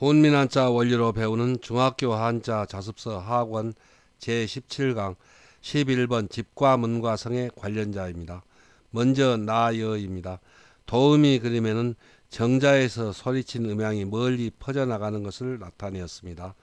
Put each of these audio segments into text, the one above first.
혼민 한자 원리로 배우는 중학교 한자 자습서 학원 제17강 11번 집과 문과 성의 관련자입니다. 먼저 나여입니다. 도음이 그림에는 정자에서 소리친 음향이 멀리 퍼져나가는 것을 나타내었습니다.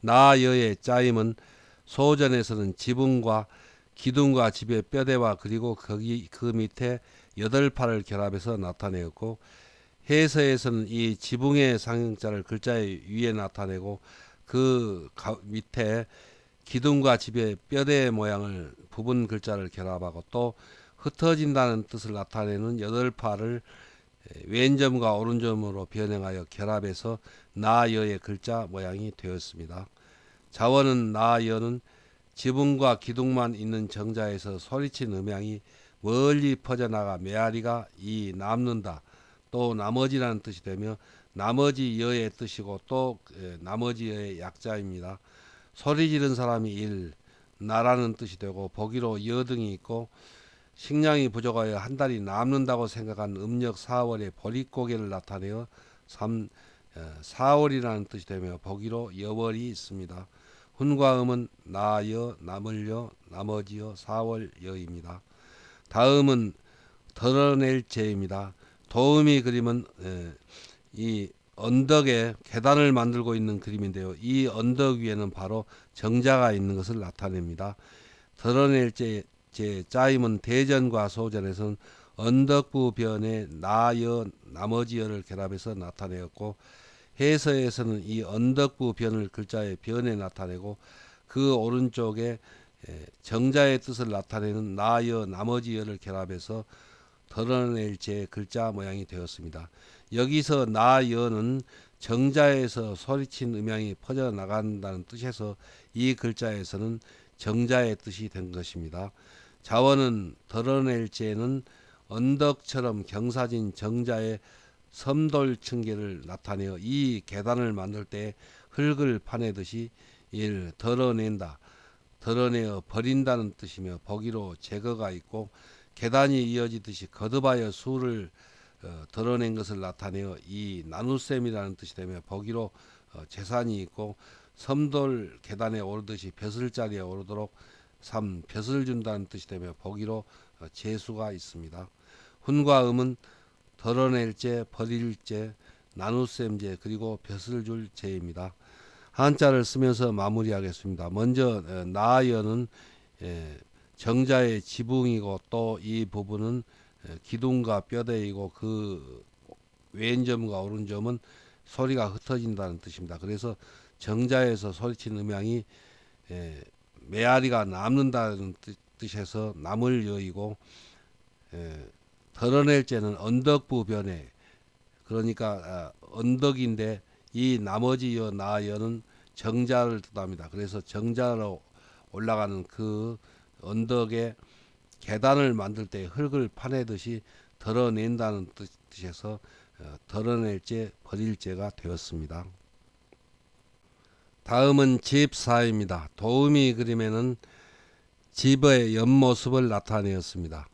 나여의 짜임은 소전에서는 지붕과 기둥과 집의 뼈대와 그리고 거기 그 밑에 여덟 팔을 결합해서 나타내었고 해서에서는 이 지붕의 상형자를 글자의 위에 나타내고 그 밑에 기둥과 집의 뼈대 모양을 부분 글자를 결합하고 또 흩어진다는 뜻을 나타내는 여덟 팔을 왼점과 오른점으로 변형하여 결합해서 나여의 글자 모양이 되었습니다. 자원은 나여는 지붕과 기둥만 있는 정자에서 소리친 음향이 멀리 퍼져나가 메아리가 이 남는다. 또 나머지라는 뜻이 되며 나머지 여의 뜻이고 또 나머지 여의 약자입니다. 소리 지른 사람이 일, 나라는 뜻이 되고 보기로 여등이 있고 식량이 부족하여 한 달이 남는다고 생각한 음력 4월의 보릿고개를 나타내어 3, 4월이라는 뜻이 되며 보기로 여월이 있습니다. 훈과 음은 나여, 남을여, 나머지여, 4월여입니다. 다음은 덜어낼 제입니다. 도우미 그림은 이 언덕에 계단을 만들고 있는 그림인데요. 이 언덕 위에는 바로 정자가 있는 것을 나타냅니다. 드러낼 제, 제 짜임은 대전과 소전에서는 언덕부 변에 나여 나머지여를 결합해서 나타내었고 해서에서는 이 언덕부 변을 글자의 변에 나타내고 그 오른쪽에 정자의 뜻을 나타내는 나여 나머지여를 결합해서 드러낼 제 글자 모양이 되었습니다. 여기서 나여는 정자에서 소리친 음향이 퍼져나간다는 뜻에서 이 글자에서는 정자의 뜻이 된 것입니다. 자원은 드러낼 제는 언덕처럼 경사진 정자의 섬돌층계를 나타내어 이 계단을 만들 때 흙을 파내듯이 이를 드러낸다. 드러내어 버린다는 뜻이며 보기로 제거가 있고 계단이 이어지듯이 거듭하여 수를 어, 드러낸 것을 나타내어 이 나눗셈이라는 뜻이 되며 보기로 어, 재산이 있고 섬돌 계단에 오르듯이 벼슬 자리에 오르도록 삼 벼슬 준다는 뜻이 되며 보기로 어, 재수가 있습니다. 훈과 음은 덜어낼제, 버릴제, 나눗셈제 그리고 벼슬 줄 제입니다. 한자를 쓰면서 마무리하겠습니다. 먼저 어, 나여는 예, 정자의 지붕이고 또 이 부분은 기둥과 뼈대이고 그 왼점과 오른점은 소리가 흩어진다는 뜻입니다. 그래서 정자에서 소리친 음향이 메아리가 남는다는 뜻에서 남을 여이고 덜어낼 때는 언덕부 변에 그러니까 아, 언덕인데 이 나머지 여 나여는 정자를 뜻합니다. 그래서 정자로 올라가는 그 언덕에 계단을 만들 때 흙을 파내듯이 덜어낸다는 뜻에서 어, 덜어낼제 버릴제가 되었습니다. 다음은 집사입니다. 도우미 그림에는 집의 옆모습을 나타내었습니다.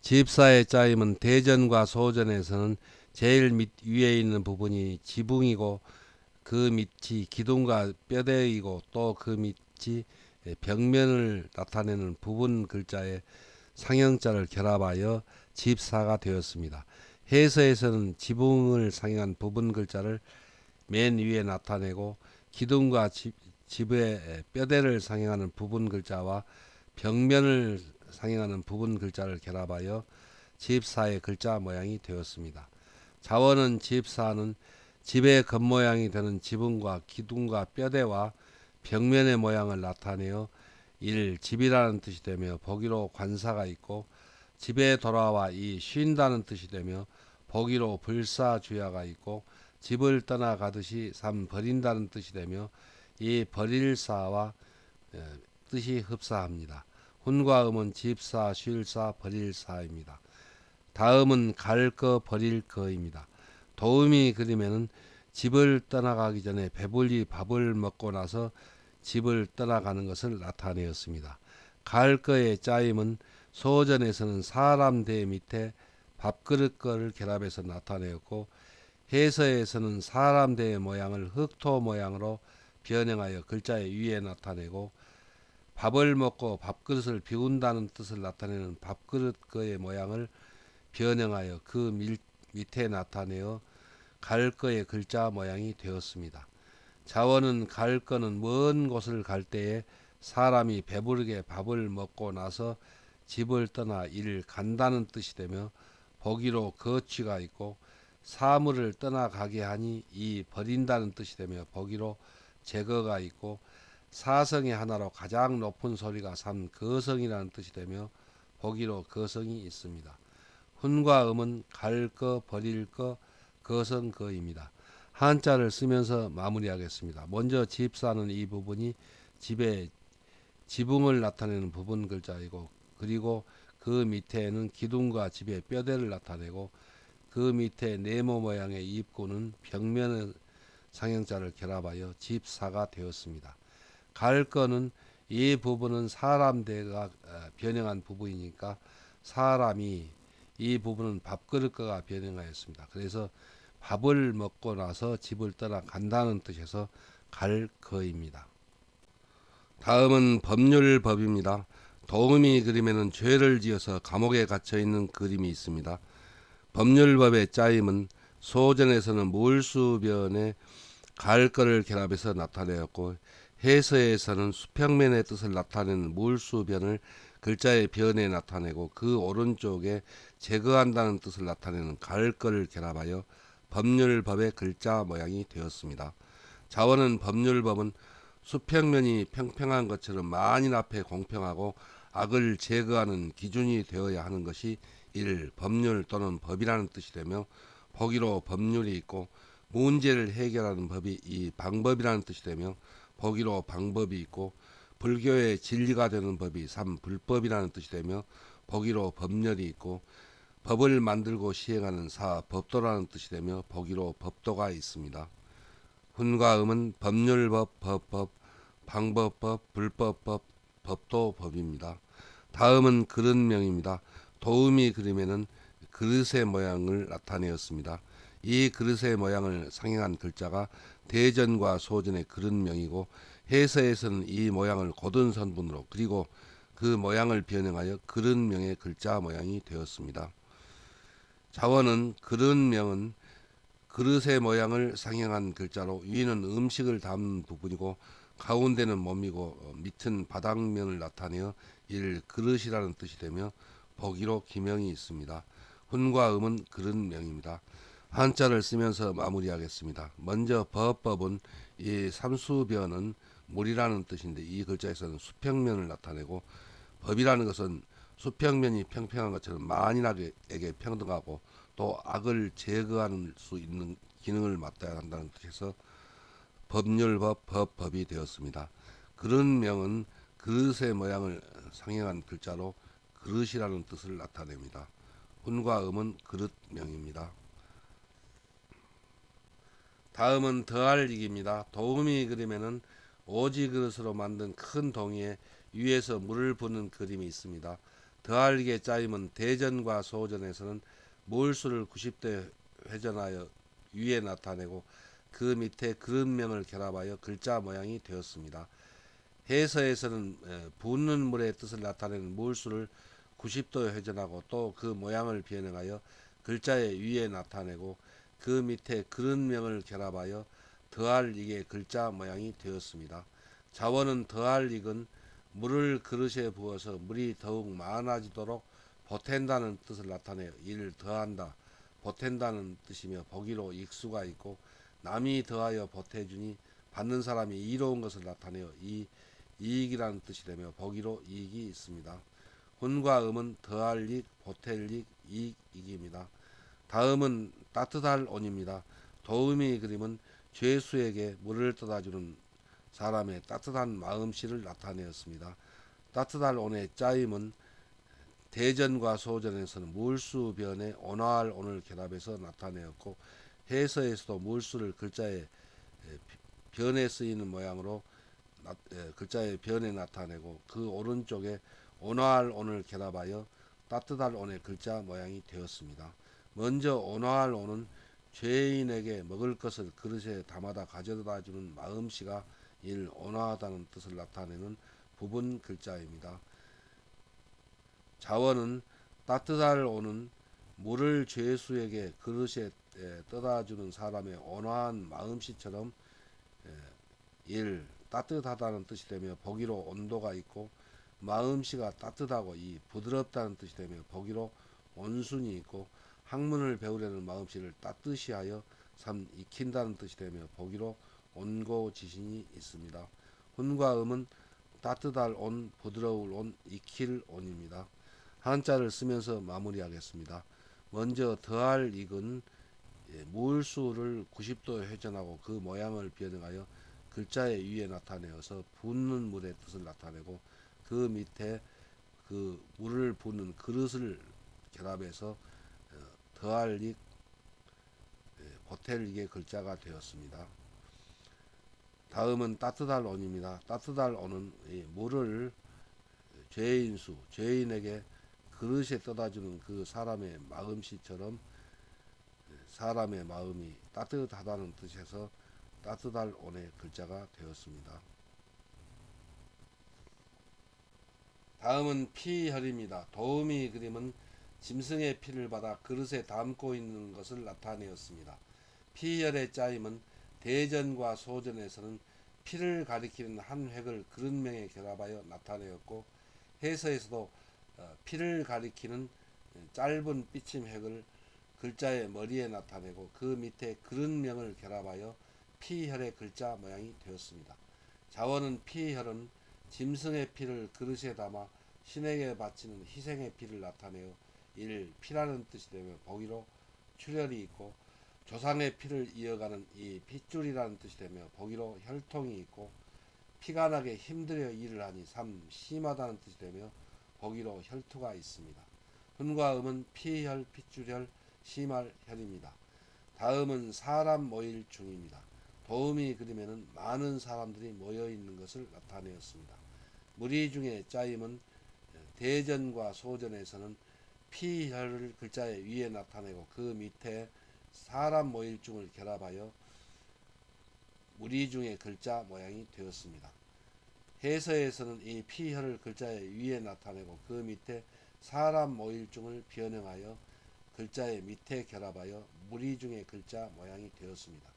집사의 짜임은 대전과 소전에서는 제일 밑 위에 있는 부분이 지붕이고 그 밑이 기둥과 뼈대이고 또 그 밑이 벽면을 나타내는 부분 글자에 상형자를 결합하여 집사가 되었습니다. 해서에서는 지붕을 상형한 부분 글자를 맨 위에 나타내고 기둥과 집, 집의 뼈대를 상형하는 부분 글자와 벽면을 상형하는 부분 글자를 결합하여 집사의 글자 모양이 되었습니다. 자원은 집사는 집의 겉모양이 되는 지붕과 기둥과 뼈대와 벽면의 모양을 나타내어 일 집이라는 뜻이 되며 보기로 관사가 있고 집에 돌아와 이 쉰다는 뜻이 되며 보기로 불사주야가 있고 집을 떠나가듯이 삼 버린다는 뜻이 되며 이 버릴사와 뜻이 흡사합니다. 훈과 음은 집사, 쉴사, 버릴사입니다. 다음은 갈 거, 버릴 거입니다. 도움이 그림에는 집을 떠나가기 전에 배불리 밥을 먹고 나서 집을 떠나가는 것을 나타내었습니다. 갈 거의 짜임은 소전에서는 사람 대 밑에 밥그릇 거를 결합해서 나타내었고 해서에서는 사람 대의 모양을 흑토 모양으로 변형하여 글자의 위에 나타내고 밥을 먹고 밥그릇을 비운다는 뜻을 나타내는 밥그릇 거의 모양을 변형하여 그 밀, 밑에 나타내어 갈 거의 글자 모양이 되었습니다. 자원은 갈 거는 먼 곳을 갈 때에 사람이 배부르게 밥을 먹고 나서 집을 떠나 이를 간다는 뜻이 되며 보기로 거취가 있고 사물을 떠나가게 하니 이 버린다는 뜻이 되며 보기로 제거가 있고 사성의 하나로 가장 높은 소리가 삼 거성이라는 뜻이 되며 보기로 거성이 있습니다. 훈과 음은 갈 거, 버릴 거, 거성 거입니다. 한자를 쓰면서 마무리하겠습니다. 먼저 집 사는 이 부분이 집의 지붕을 나타내는 부분 글자이고 그리고 그 밑에는 기둥과 집의 뼈대를 나타내고 그 밑에 네모 모양의 입구는 벽면의 상형자를 결합하여 집사가 되었습니다. 갈 거는 이 부분은 사람 대가 어, 변형한 부분이니까 사람이 이 부분은 밥그릇과가 변형하였습니다. 그래서 밥을 먹고 나서 집을 떠나 간다는 뜻에서 갈 거입니다. 다음은 법률 법입니다. 도우미 그림에는 죄를 지어서 감옥에 갇혀 있는 그림이 있습니다. 법률법의 짜임은 소전에서는 물수변에 갈 거를 결합해서 나타내었고 해서에서는 수평면의 뜻을 나타내는 물수변을 글자의 변에 나타내고 그 오른쪽에 제거한다는 뜻을 나타내는 갈 거를 결합하여 법률법의 글자 모양이 되었습니다. 자원은 법률법은 수평면이 평평한 것처럼 만인 앞에 공평하고 악을 제거하는 기준이 되어야 하는 것이 일 법률 또는 법이라는 뜻이 되며 보기로 법률이 있고 문제를 해결하는 법이 이 방법이라는 뜻이 되며 보기로 방법이 있고 불교의 진리가 되는 법이 삼 불법이라는 뜻이 되며 보기로 법률이 있고 법을 만들고 시행하는 사 법도라는 뜻이 되며 보기로 법도가 있습니다. 훈과 음은 법률법, 법법, 방법법, 불법법, 법도법입니다. 다음은 그릇명입니다. 도우미 그림에는 그릇의 모양을 나타내었습니다. 이 그릇의 모양을 상행한 글자가 대전과 소전의 그릇명이고 해서에서는 이 모양을 고든 선분으로 그리고 그 모양을 변형하여 그릇명의 글자 모양이 되었습니다. 자원은 그릇명은 그릇의 모양을 상행한 글자로 위는 음식을 담는 부분이고 가운데는 몸이고 어, 밑은 바닥면을 나타내어 일 그릇이라는 뜻이 되며 보기로 기명이 있습니다. 훈과 음은 그릇명입니다. 한자를 쓰면서 마무리하겠습니다. 먼저 법법은 이 삼수변은 물이라는 뜻인데 이 글자에서는 수평면을 나타내고 법이라는 것은 수평면이 평평한 것처럼 만인에게 평등하고 또 악을 제거하는 수 있는 기능을 맡아야 한다는 뜻에서 법률법 법법이 되었습니다. 그런 명은 그릇의 모양을 상행한 글자로 그릇이라는 뜻을 나타냅니다. 훈과 음은 그릇명입니다. 다음은 더할익입니다. 도우미 그림에는 오지 그릇으로 만든 큰 동이에 위에서 물을 부는 그림이 있습니다. 더할익의 짜임은 대전과 소전에서는 몰수를 90대 회전하여 위에 나타내고 그 밑에 그릇명을 결합하여 글자 모양이 되었습니다. 해서에서는 붓는 물의 뜻을 나타내는 몰수를 90도 회전하고 또 그 모양을 변형하여 글자의 위에 나타내고 그 밑에 그릇명을 결합하여 더할 익의 글자 모양이 되었습니다. 자원은 더할 익은 물을 그릇에 부어서 물이 더욱 많아지도록 보탠다는 뜻을 나타내어 이를 더한다, 보탠다는 뜻이며 보기로 익수가 있고 남이 더하여 보태주니 받는 사람이 이로운 것을 나타내어 이 이익이라는 뜻이 되며 보기로 이익이 있습니다. 혼과 음은 더할 익, 보탤 익, 이익, 이익입니다. 다음은 따뜻할 온입니다. 도우미 그림은 죄수에게 물을 떠다주는 사람의 따뜻한 마음씨를 나타내었습니다. 따뜻할 온의 짜임은 대전과 소전에서는 물수변에 온화할 온을 결합해서 나타내었고 해서에서도 물수를 글자의 변에 쓰이는 모양으로 글자의 변에 나타내고 그 오른쪽에 온화할 온을 결합하여 따뜻할 온의 글자 모양이 되었습니다. 먼저 온화할 온은 죄인에게 먹을 것을 그릇에 담아다 가져다 주는 마음씨가 일 온화하다는 뜻을 나타내는 부분 글자입니다. 자원은 따뜻할 오는 물을 죄수에게 그릇에 에, 떠다 주는 사람의 온화한 마음씨처럼 에, 일 따뜻하다는 뜻이 되며 보기로 온도가 있고 마음씨가 따뜻하고 이 부드럽다는 뜻이 되며 보기로 온순이 있고 학문을 배우려는 마음씨를 따뜻히 하여 삼 익힌다는 뜻이 되며 보기로 온고 지신이 있습니다. 혼과 음은 따뜻할 온, 부드러울 온, 익힐 온입니다. 한자를 쓰면서 마무리하겠습니다. 먼저 더할 익은 예, 물수를 90도 회전하고 그 모양을 변형하여 글자의 위에 나타내어서 붓는 물의 뜻을 나타내고 그 밑에 그 물을 붓는 그릇을 결합해서 어, 더할 익 예, 보탤 익의 글자가 되었습니다. 다음은 따뜻할 온입니다. 따뜻할 이 물을 죄인수, 죄인에게 그릇에 떠다주는 그 사람의 마음씨처럼 사람의 마음이 따뜻하다는 뜻에서 따뜻할 온의 글자가 되었습니다. 다음은 피혈입니다. 도우미 그림은 짐승의 피를 받아 그릇에 담고 있는 것을 나타내었습니다. 피혈의 짜임은 대전과 소전에서는 피를 가리키는 한 획을 그릇명에 결합하여 나타내었고 해서에서도 어, 피를 가리키는 짧은 삐침 획을 글자의 머리에 나타내고 그 밑에 그릇명을 결합하여 피혈의 글자 모양이 되었습니다. 자원은 피혈은 짐승의 피를 그릇에 담아 신에게 바치는 희생의 피를 나타내어 일 피라는 뜻이 되며 보기로 출혈이 있고 조상의 피를 이어가는 이 핏줄이라는 뜻이 되며 보기로 혈통이 있고 피가 나게 힘들여 일을 하니 삼 심하다는 뜻이 되며 보기로 혈투가 있습니다. 훈과 음은 피혈, 핏줄혈, 심할 혈입니다. 다음은 사람 모일 중입니다. 도우미 그림에는 많은 사람들이 모여 있는 것을 나타내었습니다. 무리 중에 짜임은 대전과 소전에서는 피혈을 글자의 위에 나타내고 그 밑에 사람 모일중을 결합하여 무리 중의 글자 모양이 되었습니다. 해서에서는 이 피혈을 글자의 위에 나타내고 그 밑에 사람 모일중을 변형하여 글자의 밑에 결합하여 무리 중의 글자 모양이 되었습니다.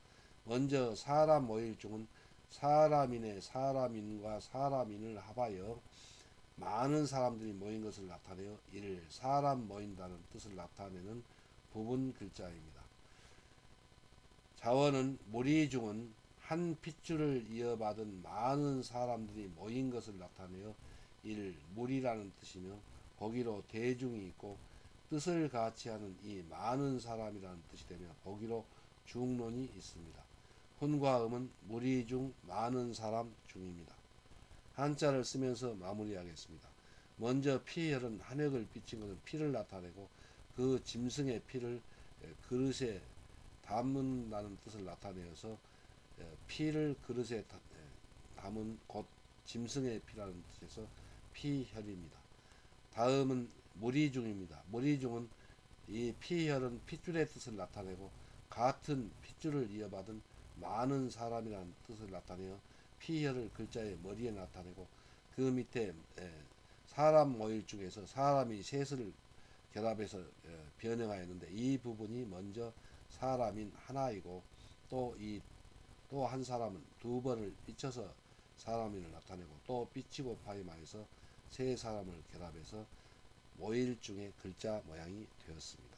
먼저 사람 모일중은 사람인의 사람인과 사람인을 합하여 많은 사람들이 모인 것을 나타내어 이를 사람 모인다는 뜻을 나타내는 부분 글자입니다. 자원은 무리 중은 한 핏줄을 이어받은 많은 사람들이 모인 것을 나타내어 일 무리라는 뜻이며 거기로 대중이 있고 뜻을 같이 하는 이 많은 사람이라는 뜻이 되며 거기로 중론이 있습니다. 혼과 음은 무리 중 많은 사람 중입니다. 한자를 쓰면서 마무리하겠습니다. 먼저 피혈은 한획을 비친 것은 피를 나타내고 그 짐승의 피를 그릇에 담는다는 뜻을 나타내어서 피를 그릇에 담은 곧 짐승의 피라는 뜻에서 피혈입니다. 다음은 무리중입니다. 무리중은 이 피혈은 핏줄의 뜻을 나타내고 같은 핏줄을 이어받은 많은 사람이라는 뜻을 나타내어 피혈을 글자의 머리에 나타내고 그 밑에 사람 모일 중에서 사람이 셋을 결합해서 변형하였는데 이 부분이 먼저 사람인 하나이고 또 이 또 한 사람은 두 번을 삐쳐서 사람인을 나타내고 또 삐치고 파임하여서 세 사람을 결합해서 모일 중의 글자 모양이 되었습니다.